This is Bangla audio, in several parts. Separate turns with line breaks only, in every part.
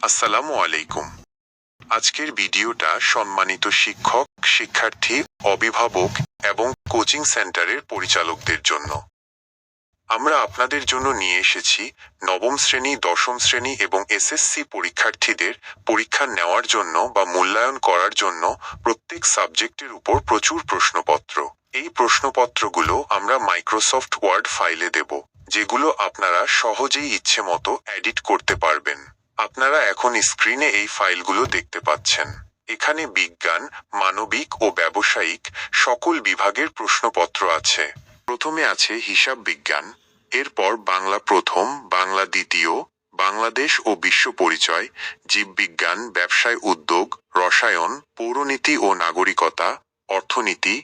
আসসালামু আলাইকুম। আজকের ভিডিওটা সম্মানিত শিক্ষক, শিক্ষার্থী, অভিভাবক এবং কোচিং সেন্টারের পরিচালকদের জন্য। আমরা আপনাদের জন্য নিয়ে এসেছি নবম শ্রেণি, দশম শ্রেণি এবং এসএসসি পরীক্ষার্থীদের পরীক্ষা নেওয়ার জন্য বা মূল্যায়ন করার জন্য প্রত্যেক সাবজেক্টের উপর প্রচুর প্রশ্নপত্র। এই প্রশ্নপত্রগুলো আমরা মাইক্রোসফট ওয়ার্ড ফাইলে দেব, যেগুলো আপনারা সহজেই ইচ্ছে মতো এডিট করতে পারবেন। আপনারা এখন স্ক্রিনে এই ফাইলগুলো দেখতে পাচ্ছেন। এখানে বিজ্ঞান, মানবিক ও ব্যবসায়িক সকল বিভাগের প্রশ্নপত্র আছে। প্রথমে আছে হিসাব বিজ্ঞান, এরপর বাংলা প্রথম, বাংলা দ্বিতীয়, বাংলাদেশ ও বিশ্ব পরিচয়, জীববিজ্ঞান, ব্যবসায় উদ্যোগ, রসায়ন, পৌরনীতি ও নাগরিকতা, অর্থনীতি,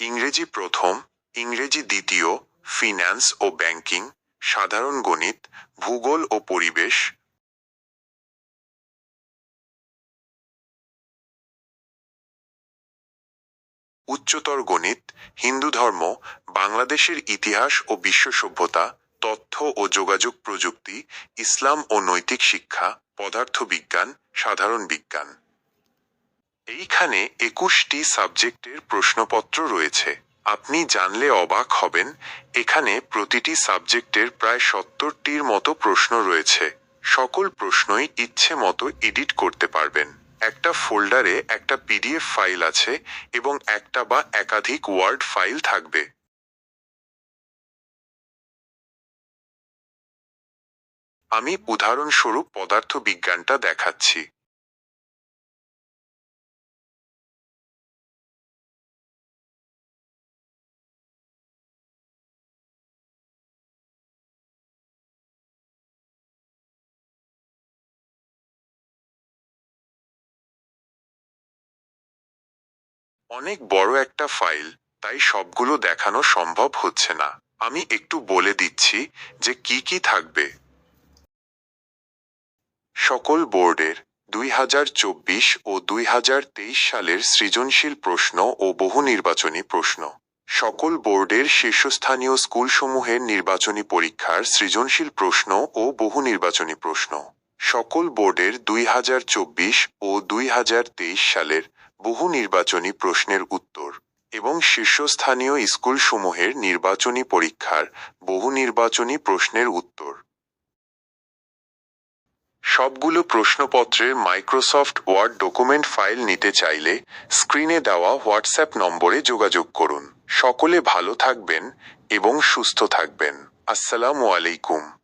ইংরেজি প্রথম, ইংরেজি দ্বিতীয়, ফিন্যান্স ও ব্যাংকিং সাধারণ গণিত, ভূগোল ও পরিবেশ। উচ্চতর গণিত, হিন্দু ধর্ম, বাংলাদেশের ইতিহাস ও বিশ্ব সভ্যতা, তথ্য ও যোগাযোগ প্রযুক্তি, ইসলাম ও নৈতিক শিক্ষা, পদার্থবিজ্ঞান, সাধারণ বিজ্ঞান। এইখানে একুশটি সাবজেক্টের প্রশ্নপত্র রয়েছে। আপনি জানলে অবাক হবেন, এখানে প্রতিটি সাবজেক্টের প্রায় সত্তরটির মতো প্রশ্ন রয়েছে। সকল প্রশ্নই ইচ্ছে মতো এডিট করতে পারবেন। একটা ফোল্ডারে একটা পিডিএফ ফাইল আছে এবং একটা বা একাধিক ওয়ার্ড ফাইল থাকবে। আমি উদাহরণস্বরূপ পদার্থবিজ্ঞানটা দেখাচ্ছি। অনেক বড় একটা ফাইল, তাই সবগুলো দেখানো সম্ভব হচ্ছে না। আমি একটু বলে দিচ্ছি যে কি কি থাকবে। সকল বোর্ডের দুই হাজার চব্বিশ ও দুই হাজার তেইশ সালের সৃজনশীল প্রশ্ন ও বহু নির্বাচনী প্রশ্ন। সকল বোর্ডের শীর্ষস্থানীয় স্কুলসমূহের নির্বাচনী পরীক্ষার সৃজনশীল প্রশ্ন ও বহু নির্বাচনী প্রশ্ন। সকল বোর্ডের দুই হাজার চব্বিশ ও দুই হাজার তেইশ সালের বহু নির্বাচনী প্রশ্নের উত্তর এবং শীর্ষস্থানীয় স্কুলসমূহের নির্বাচনী পরীক্ষার বহু নির্বাচনী প্রশ্নের উত্তর। সবগুলো প্রশ্নপত্রের মাইক্রোসফট ওয়ার্ড ডকুমেন্ট ফাইল নিতে চাইলে স্ক্রিনে দেওয়া হোয়াটসঅ্যাপ নম্বরে যোগাযোগ করুন। সকলে ভালো থাকবেন এবং সুস্থ থাকবেন। আসসালামু আলাইকুম।